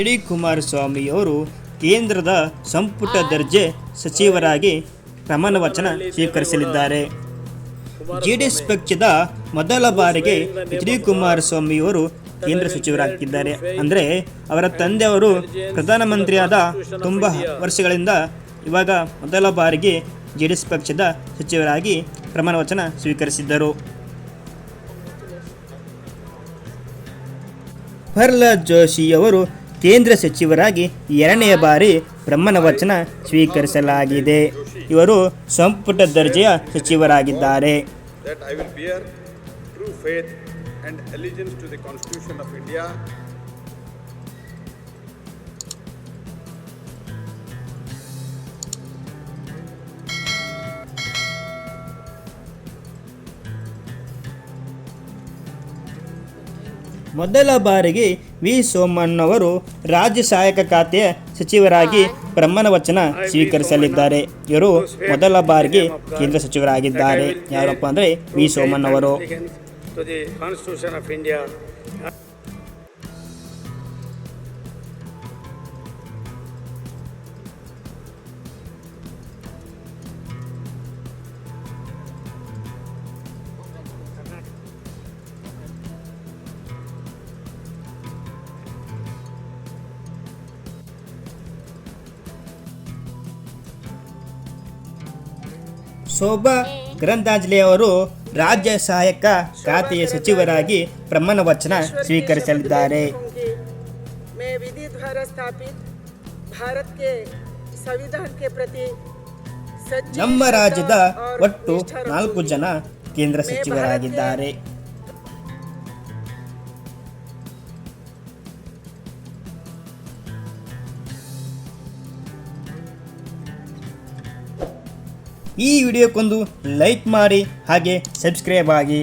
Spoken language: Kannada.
ಎಚ್ ಡಿ ಕುಮಾರಸ್ವಾಮಿಯವರು ಕೇಂದ್ರದ ಸಂಪುಟ ದರ್ಜೆ ಸಚಿವರಾಗಿ ಪ್ರಮಾಣ ವಚನ ಸ್ವೀಕರಿಸಲಿದ್ದಾರೆ. ಜೆ ಡಿ ಎಸ್ ಪಕ್ಷದ ಮೊದಲ ಬಾರಿಗೆ ಎಚ್ ಡಿ ಕುಮಾರಸ್ವಾಮಿಯವರು ಕೇಂದ್ರ ಸಚಿವರಾಗಿದ್ದಾರೆ. ಅಂದರೆ ಅವರ ತಂದೆಯವರು ಪ್ರಧಾನಮಂತ್ರಿಯಾದ ತುಂಬ ವರ್ಷಗಳಿಂದ ಇವಾಗ ಮೊದಲ ಬಾರಿಗೆ ಜೆ ಡಿ ಎಸ್ ಪಕ್ಷದ ಸಚಿವರಾಗಿ ಪ್ರಮಾಣ ವಚನ ಸ್ವೀಕರಿಸಿದ್ದರು. ಪ್ರಹ್ಲಾದ್ ಜೋಶಿಯವರು ಕೇಂದ್ರ ಸಚಿವರಾಗಿ ಎರಡನೆಯ ಬಾರಿ ಬ್ರಹ್ಮನ ವಚನ ಸ್ವೀಕರಿಸಲಾಗಿದೆ. ಇವರು ಸಂಪುಟ ದರ್ಜೆಯ ಸಚಿವರಾಗಿದ್ದಾರೆ. ಮೊದಲ ಬಾರಿಗೆ ವಿ. ಸೋಮಣ್ಣವರು ರಾಜ್ಯ ಸಹಾಯಕ ಖಾತೆಯ ಸಚಿವರಾಗಿ ಬ್ರಹ್ಮನ ವಚನ ಸ್ವೀಕರಿಸಲಿದ್ದಾರೆ. ಇವರು ಮೊದಲ ಬಾರಿಗೆ ಕೇಂದ್ರ ಸಚಿವರಾಗಿದ್ದಾರೆ. ಯಾರಪ್ಪ ಅಂದರೆ ವಿ. ಸೋಮಣ್ಣವರು. ಶೋಭಾ ಗ್ರಂಥಾಂಜಲಿಯವರು ರಾಜ್ಯ ಸಹಾಯಕ ಖಾತೆಯ ಸಚಿವರಾಗಿ ಪ್ರಮಾಣ ವಚನ ಸ್ವೀಕರಿಸಲಿದ್ದಾರೆ. ಪ್ರತಿ ನಮ್ಮ ರಾಜ್ಯದ ಒಟ್ಟು ನಾಲ್ಕು ಜನ ಕೇಂದ್ರ ಸಚಿವರಾಗಿದ್ದಾರೆ. ಈ ವಿಡಿಯೋಕ್ಕೊಂದು ಲೈಕ್ ಮಾಡಿ ಹಾಗೆ ಸಬ್ಸ್ಕ್ರೈಬ್ ಆಗಿ